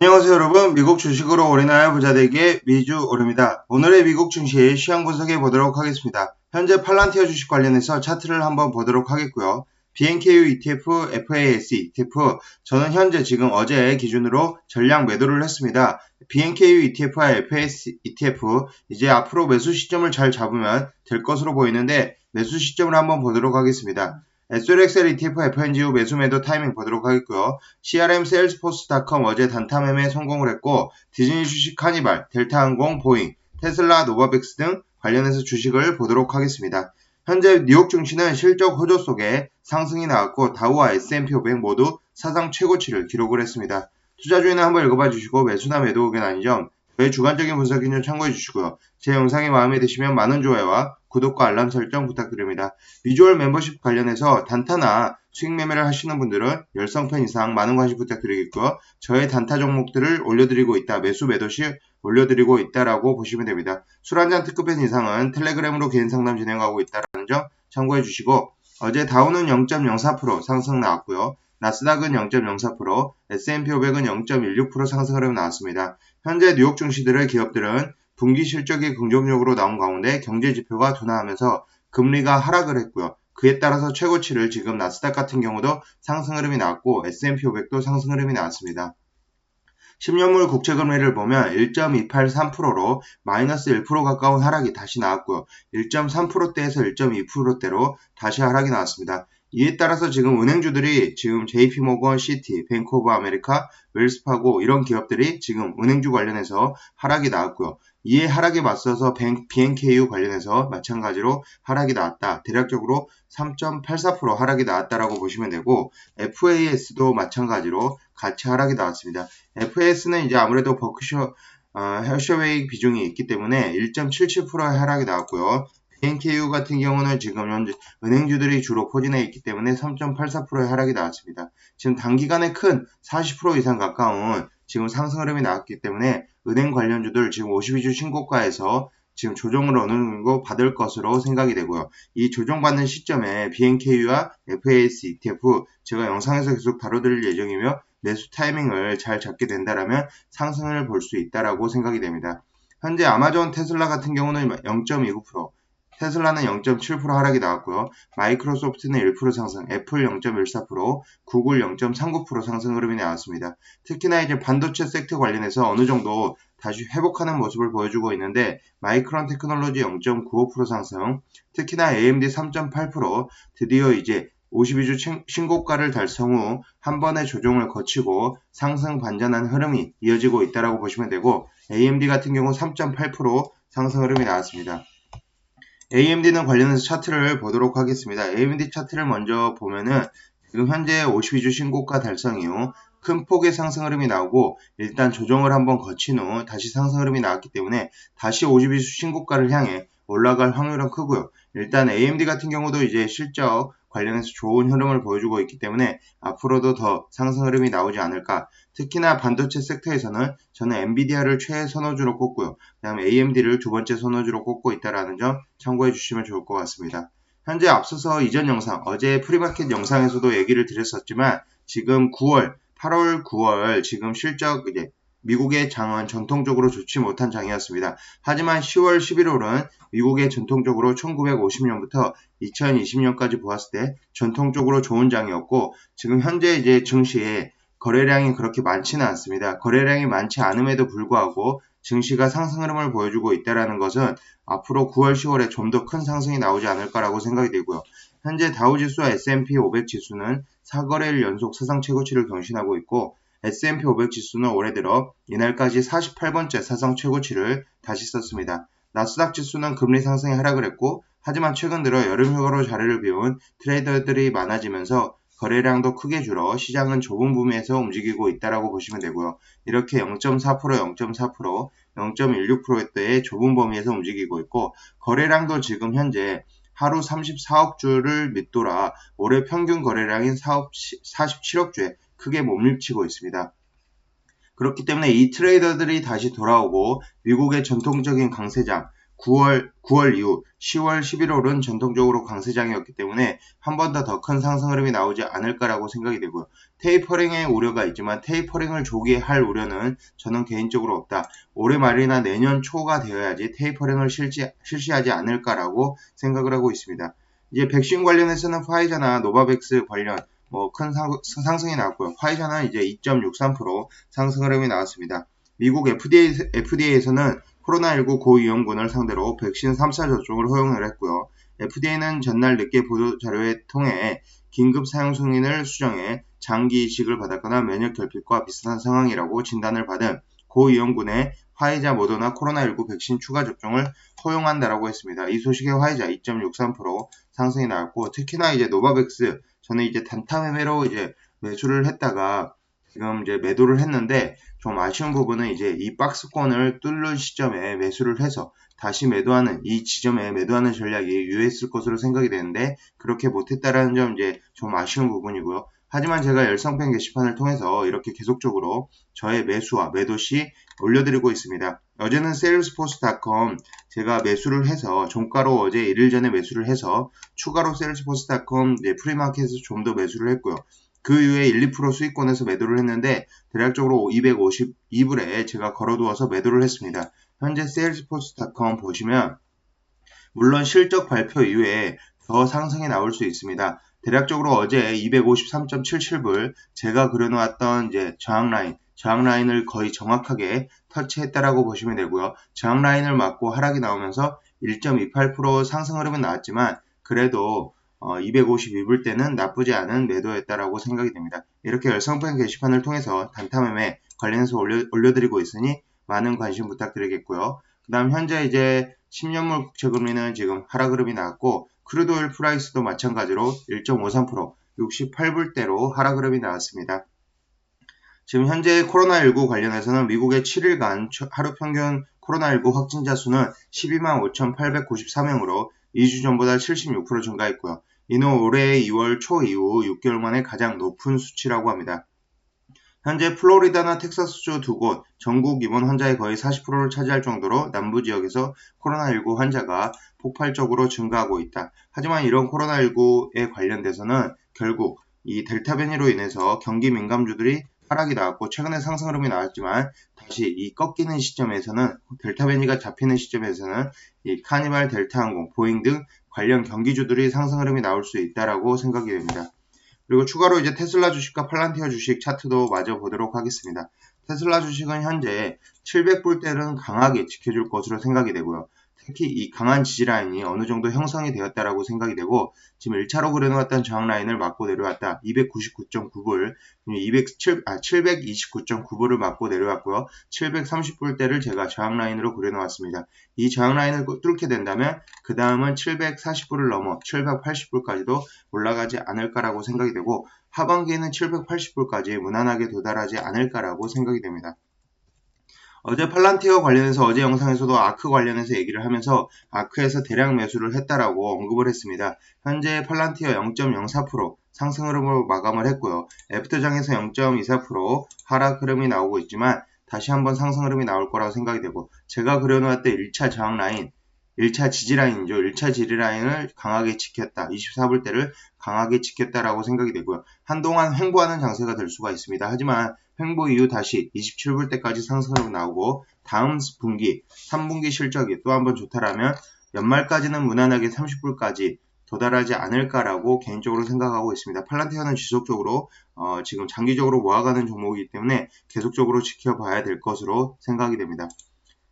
안녕하세요 여러분 미국 주식으로 올인하여 부자되기의 미주 오릅니다. 오늘의 미국 증시 시황 분석해 보도록 하겠습니다. 현재 팔란티어 주식 관련해서 차트를 한번 보도록 하겠고요. BNKU ETF, FAS ETF 저는 현재 지금 어제 기준으로 전량 매도를 했습니다. BNKU ETF와 FAS ETF 이제 앞으로 매수 시점을 잘 잡으면 될 것으로 보이는데 매수 시점을 한번 보도록 하겠습니다. SLXL ETF FNGU 매수 매도 타이밍 보도록 하겠고요. CRM 세일스포스닷컴 어제 단타 매매 성공을 했고 디즈니 주식 카니발, 델타항공, 보잉, 테슬라, 노바백스 등 관련해서 주식을 보도록 하겠습니다. 현재 뉴욕 증시는 실적 호조 속에 상승이 나왔고 다우와 S&P 500 모두 사상 최고치를 기록을 했습니다. 투자 주의는 한번 읽어봐 주시고 매수나 매도 의견 아닌 점 저의 주관적인 분석인 좀 참고해 주시고요. 제 영상이 마음에 드시면 많은 좋아요와 구독과 알람 설정 부탁드립니다. 비주얼 멤버십 관련해서 단타나 수익 매매를 하시는 분들은 열성팬 이상 많은 관심 부탁드리겠고요. 저의 단타 종목들을 올려드리고 있다. 매수 매도 시 올려드리고 있다라고 보시면 됩니다. 술 한잔 특급팬 이상은 텔레그램으로 개인 상담 진행하고 있다는 점 참고해 주시고 어제 다우는 0.04% 상승 나왔고요. 나스닥은 0.04%, S&P 500은 0.16% 상승 흐름 나왔습니다. 현재 뉴욕 증시들의 기업들은 분기 실적이 긍정적으로 나온 가운데 경제 지표가 둔화하면서 금리가 하락을 했고요. 그에 따라서 최고치를 지금 나스닥 같은 경우도 상승 흐름이 나왔고 S&P 500도 상승 흐름이 나왔습니다. 10년물 국채 금리를 보면 1.283%로 마이너스 1% 가까운 하락이 다시 나왔고요. 1.3%대에서 1.2%대로 다시 하락이 나왔습니다. 이에 따라서 지금 은행주들이 지금 JP모건, 시티, 뱅크 오브 아메리카, 웰스파고 이런 기업들이 지금 은행주 관련해서 하락이 나왔고요. 이에 하락에 맞서서 BNKU 관련해서 마찬가지로 하락이 나왔다. 대략적으로 3.84% 하락이 나왔다라고 보시면 되고 FAS도 마찬가지로 같이 하락이 나왔습니다. FAS는 이제 아무래도 버크셔 어, 헬셔웨이 비중이 있기 때문에 1.77%의 하락이 나왔고요. BNKU 같은 경우는 지금 현재 은행주들이 주로 포진해 있기 때문에 3.84%의 하락이 나왔습니다. 지금 단기간에 큰 40% 이상 가까운 지금 상승 흐름이 나왔기 때문에 은행 관련주들 지금 52주 신고가에서 지금 조정을 어느 정도 받을 것으로 생각이 되고요. 이 조정받는 시점에 BNKU와 FAS ETF 제가 영상에서 계속 다뤄드릴 예정이며 매수 타이밍을 잘 잡게 된다면 상승을 볼 수 있다라고 생각이 됩니다. 현재 아마존 테슬라 같은 경우는 0.29%, 테슬라는 0.7% 하락이 나왔고요. 마이크로소프트는 1% 상승, 애플 0.14%, 구글 0.39% 상승 흐름이 나왔습니다. 특히나 이제 반도체 섹터 관련해서 어느 정도 다시 회복하는 모습을 보여주고 있는데 마이크론 테크놀로지 0.95% 상승, 특히나 AMD 3.8% 드디어 이제 52주 신고가를 달성 후 한 번의 조정을 거치고 상승 반전한 흐름이 이어지고 있다고 보시면 되고 AMD 같은 경우 3.8% 상승 흐름이 나왔습니다. AMD는 관련해서 차트를 보도록 하겠습니다. AMD 차트를 먼저 보면은 지금 현재 52주 신고가 달성 이후 큰 폭의 상승 흐름이 나오고 일단 조정을 한번 거친 후 다시 상승 흐름이 나왔기 때문에 다시 52주 신고가를 향해 올라갈 확률은 크고요. 일단 AMD 같은 경우도 이제 실적 관련해서 좋은 흐름을 보여주고 있기 때문에 앞으로도 더 상승 흐름이 나오지 않을까. 특히나 반도체 섹터에서는 저는 엔비디아를 최선호주로 꼽고요. 그 다음에 AMD를 두 번째 선호주로 꼽고 있다는 점 참고해 주시면 좋을 것 같습니다. 현재 앞서서 이전 영상, 어제 프리마켓 영상에서도 얘기를 드렸었지만 지금 9월, 8월, 9월 지금 실적 이제 미국의 장은 전통적으로 좋지 못한 장이었습니다. 하지만 10월 11월은 미국의 전통적으로 1950년부터 2020년까지 보았을 때 전통적으로 좋은 장이었고 지금 현재 이제 증시에 거래량이 그렇게 많지는 않습니다. 거래량이 많지 않음에도 불구하고 증시가 상승 흐름을 보여주고 있다는 것은 앞으로 9월, 10월에 좀 더 큰 상승이 나오지 않을까라고 생각이 되고요. 현재 다우지수와 S&P 500 지수는 4거래일 연속 사상 최고치를 경신하고 있고 S&P 500 지수는 올해 들어 이날까지 48번째 사상 최고치를 다시 썼습니다. 나스닥 지수는 금리 상승에 하락을 했고 하지만 최근 들어 여름 휴가로 자리를 비운 트레이더들이 많아지면서 거래량도 크게 줄어 시장은 좁은 범위에서 움직이고 있다고 보시면 되고요. 이렇게 0.4%, 0.4%, 0.16%대의 좁은 범위에서 움직이고 있고 거래량도 지금 현재 하루 34억 주를 밑돌아 올해 평균 거래량인 47억 주에 크게 못밀치고 있습니다. 그렇기 때문에 이 트레이더들이 다시 돌아오고 미국의 전통적인 강세장 9월, 9월 이후 10월, 11월은 전통적으로 강세장이었기 때문에 한 번 더 더 큰 상승 흐름이 나오지 않을까라고 생각이 되고요. 테이퍼링의 우려가 있지만 테이퍼링을 조기에 할 우려는 저는 개인적으로 없다. 올해 말이나 내년 초가 되어야지 테이퍼링을 실시, 실시하지 않을까라고 생각을 하고 있습니다. 이제 백신 관련해서는 파이자나 노바백스 관련 뭐 큰 상승이 나왔고요. 화이자는 이제 2.63% 상승 흐름이 나왔습니다. 미국 FDA, FDA에서는 코로나19 고위험군을 상대로 백신 3차 접종을 허용을 했고요. FDA는 전날 늦게 보도 자료에 통해 긴급 사용 승인을 수정해 장기 이식을 받았거나 면역 결핍과 비슷한 상황이라고 진단을 받은 고위험군의 화이자 모더나 코로나19 백신 추가 접종을 허용한다라고 했습니다. 이 소식에 화이자 2.63% 상승이 나왔고 특히나 이제 노바백스 저는 이제 단타 매매로 이제 매수를 했다가 지금 이제 매도를 했는데 좀 아쉬운 부분은 이제 이 박스권을 뚫는 시점에 매수를 해서 다시 매도하는 이 지점에 매도하는 전략이 유효했을 것으로 생각이 되는데 그렇게 못했다라는 점 이제 좀 아쉬운 부분이고요. 하지만 제가 열성팬 게시판을 통해서 이렇게 계속적으로 저의 매수와 매도 시 올려드리고 있습니다. 어제는 salesforce.com 제가 매수를 해서 종가로 어제 1일 전에 매수를 해서 추가로 salesforce.com 프리마켓에서 좀 더 매수를 했고요. 그 이후에 1, 2% 수익권에서 매도를 했는데 대략적으로 252불에 제가 걸어두어서 매도를 했습니다. 현재 salesforce.com 보시면 물론 실적 발표 이후에 더 상승이 나올 수 있습니다. 대략적으로 어제 253.77불 제가 그려놓았던 이제 저항 라인, 저항 라인을 거의 정확하게 터치했다라고 보시면 되고요. 저항 라인을 맞고 하락이 나오면서 1.28% 상승 흐름은 나왔지만 그래도 어, 252불 때는 나쁘지 않은 매도였다라고 생각이 됩니다. 이렇게 열성팬 게시판을 통해서 단타 매매 관련해서 올려, 올려드리고 있으니 많은 관심 부탁드리겠고요. 그 다음 현재 이제 10년물 국채금리는 지금 하락 흐름이 나왔고 크루드 오일 프라이스도 마찬가지로 1.53% 68불대로 하락 흐름이 나왔습니다. 지금 현재 코로나19 관련해서는 미국의 7일간 하루 평균 코로나19 확진자 수는 12만 5,894명으로 2주 전보다 76% 증가했고요. 이는 올해 2월 초 이후 6개월 만에 가장 높은 수치라고 합니다. 현재 플로리다나 텍사스주 두 곳 전국 입원 환자의 거의 40%를 차지할 정도로 남부 지역에서 코로나19 환자가 폭발적으로 증가하고 있다. 하지만 이런 코로나19에 관련돼서는 결국 이 델타 변이로 인해서 경기 민감주들이 하락이 나왔고 최근에 상승 흐름이 나왔지만 다시 이 꺾이는 시점에서는 델타 변이가 잡히는 시점에서는 이 카니발 델타 항공, 보잉 등 관련 경기주들이 상승 흐름이 나올 수 있다라고 생각이 됩니다. 그리고 추가로 이제 테슬라 주식과 팔란티어 주식 차트도 마저 보도록 하겠습니다. 테슬라 주식은 현재 700불대는 강하게 지켜줄 것으로 생각이 되고요. 특히 이 강한 지지라인이 어느 정도 형성이 되었다라고 생각이 되고 지금 1차로 그려놓았던 저항 라인을 맞고 내려왔다. 299.9불, 207, 아, 729.9불을 맞고 내려왔고요. 730불대를 제가 저항 라인으로 그려놓았습니다. 이 저항 라인을 뚫게 된다면 그 다음은 740불을 넘어 780불까지도 올라가지 않을까라고 생각이 되고 하반기에는 780불까지 무난하게 도달하지 않을까라고 생각이 됩니다. 어제 팔란티어 관련해서 어제 영상에서도 아크 관련해서 얘기를 하면서 아크에서 대량 매수를 했다라고 언급을 했습니다. 현재 팔란티어 0.04% 상승 흐름으로 마감을 했고요. 애프터장에서 0.24% 하락 흐름이 나오고 있지만 다시 한번 상승 흐름이 나올 거라고 생각이 되고 제가 그려놓았던 1차 저항 라인 1차 지지 라인이죠. 1차 지지 라인을 강하게 지켰다. 24불대를 강하게 지켰다라고 생각이 되고요. 한동안 횡보하는 장세가 될 수가 있습니다. 하지만 횡보 이후 다시 27불대까지 상승으로 나오고 다음 분기 3분기 실적이 또 한번 좋다라면 연말까지는 무난하게 30불까지 도달하지 않을까라고 개인적으로 생각하고 있습니다. 팔란테어는 지속적으로 어, 지금 장기적으로 모아가는 종목이기 때문에 계속적으로 지켜봐야 될 것으로 생각이 됩니다.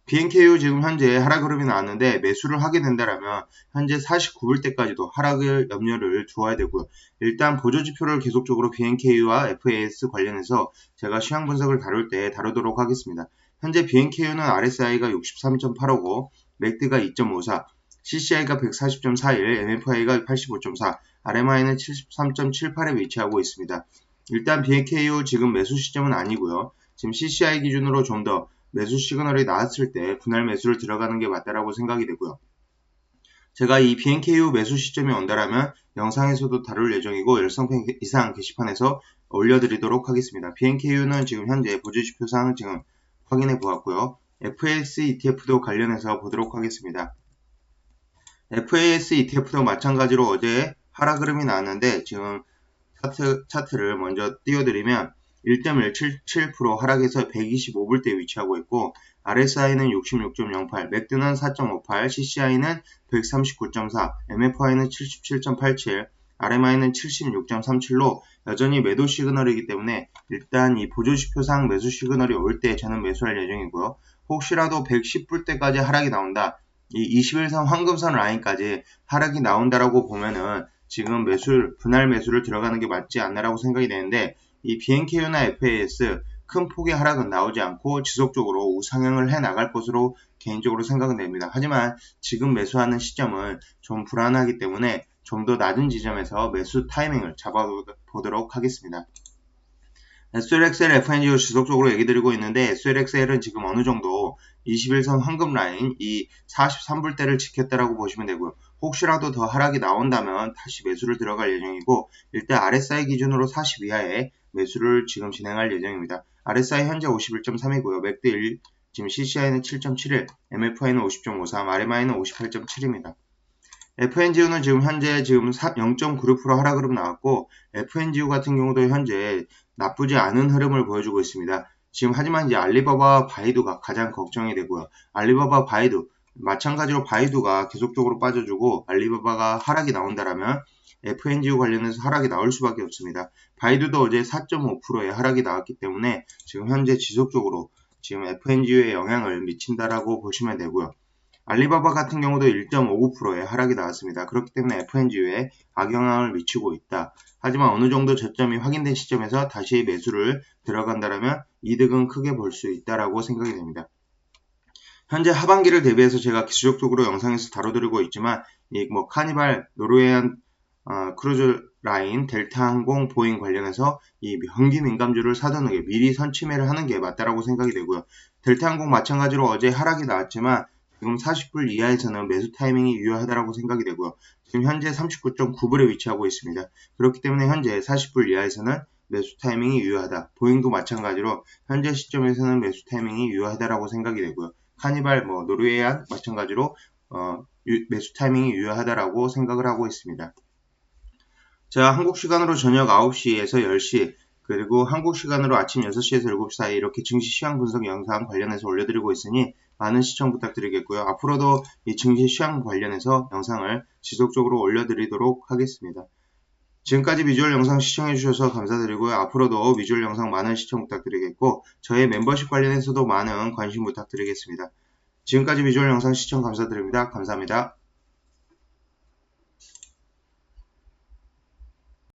BNKU 지금 현재 하락 흐름이 나왔는데 매수를 하게 된다면 현재 49불대까지도 하락을 염려를 두어야 되고요. 일단 보조지표를 계속적으로 BNKU와 FAS 관련해서 제가 시황 분석을 다룰 때 다루도록 하겠습니다. 현재 BNKU는 RSI가 63.85고 맥드가 2.54, CCI가 140.41, MFI가 85.4, RMI는 73.78에 위치하고 있습니다. 일단 BNKU 지금 매수 시점은 아니고요. 지금 CCI 기준으로 좀더 매수 시그널이 나왔을 때 분할 매수를 들어가는 게 맞다라고 생각이 되고요. 제가 이 BNKU 매수 시점이 온다라면 영상에서도 다룰 예정이고 열성팬 이상 게시판에서 올려드리도록 하겠습니다. BNKU는 지금 현재 보조지표상 지금 확인해 보았고요. FAS ETF도 관련해서 보도록 하겠습니다. FAS ETF도 마찬가지로 어제 하락 흐름이 나왔는데 지금 차트, 차트를 먼저 띄워드리면 1.177% 하락해서 125불대에 위치하고 있고 RSI는 66.08, 맥드는 4.58, CCI는 139.4, MFI는 77.87, RMI는 76.37로 여전히 매도 시그널이기 때문에 일단 이 보조지표상 매수 시그널이 올 때 저는 매수할 예정이고요. 혹시라도 110불대까지 하락이 나온다. 이 21선 황금선 라인까지 하락이 나온다라고 보면은 지금 매수 분할 매수를 들어가는 게 맞지 않나라고 생각이 되는데 이 BNKU나 FAS 큰 폭의 하락은 나오지 않고 지속적으로 우상향을 해 나갈 것으로 개인적으로 생각은 됩니다. 하지만 지금 매수하는 시점은 좀 불안하기 때문에 좀 더 낮은 지점에서 매수 타이밍을 잡아보도록 하겠습니다. SLXL FNGO 지속적으로 얘기 드리고 있는데 SLXL은 지금 어느 정도 21선 황금 라인 이 43불대를 지켰다라고 보시면 되고요. 혹시라도 더 하락이 나온다면 다시 매수를 들어갈 예정이고 일단 RSI 기준으로 40 이하의 매수를 지금 진행할 예정입니다. RSI 현재 51.3이고요. 맥드 1, 지금 CCI는 7.71, MFI는 50.53, RMI는 58.7입니다. FNGU는 지금 현재 지금 0.96% 하락 흐름 나왔고 FNGU 같은 경우도 현재 나쁘지 않은 흐름을 보여주고 있습니다. 지금 하지만 이제 알리바바 바이두가 가장 걱정이 되고요. 알리바바 바이두 마찬가지로 바이두가 계속적으로 빠져주고 알리바바가 하락이 나온다라면 FNGU 관련해서 하락이 나올 수밖에 없습니다. 바이두도 어제 4.5%의 하락이 나왔기 때문에 지금 현재 지속적으로 지금 FNGU에 영향을 미친다라고 보시면 되고요. 알리바바 같은 경우도 1.59%의 하락이 나왔습니다. 그렇기 때문에 FNGU에 악영향을 미치고 있다. 하지만 어느 정도 저점이 확인된 시점에서 다시 매수를 들어간다면 이득은 크게 볼 수 있다라고 생각이 됩니다. 현재 하반기를 대비해서 제가 지속적으로 영상에서 다뤄드리고 있지만 이 뭐 카니발, 노르웨이안 어, 크루즈 라인, 델타 항공, 보잉 관련해서 이 현기 민감주를 사두는 게 미리 선침해를 하는 게 맞다라고 생각이 되고요. 델타 항공 마찬가지로 어제 하락이 나왔지만 지금 40불 이하에서는 매수 타이밍이 유효하다고 생각이 되고요. 지금 현재 39.9불에 위치하고 있습니다. 그렇기 때문에 현재 40불 이하에서는 매수 타이밍이 유효하다. 보잉도 마찬가지로 현재 시점에서는 매수 타이밍이 유효하다라고 생각이 되고요. 카니발, 뭐 노르웨이안 마찬가지로 어, 매수 타이밍이 유효하다라고 생각을 하고 있습니다. 자, 한국 시간으로 저녁 9시에서 10시 그리고 한국 시간으로 아침 6시에서 7시 사이 이렇게 증시 시황 분석 영상 관련해서 올려드리고 있으니 많은 시청 부탁드리겠고요. 앞으로도 이 증시 시황 관련해서 영상을 지속적으로 올려드리도록 하겠습니다. 지금까지 비주얼 영상 시청해주셔서 감사드리고요. 앞으로도 비주얼 영상 많은 시청 부탁드리겠고 저의 멤버십 관련해서도 많은 관심 부탁드리겠습니다. 지금까지 비주얼 영상 시청 감사드립니다. 감사합니다.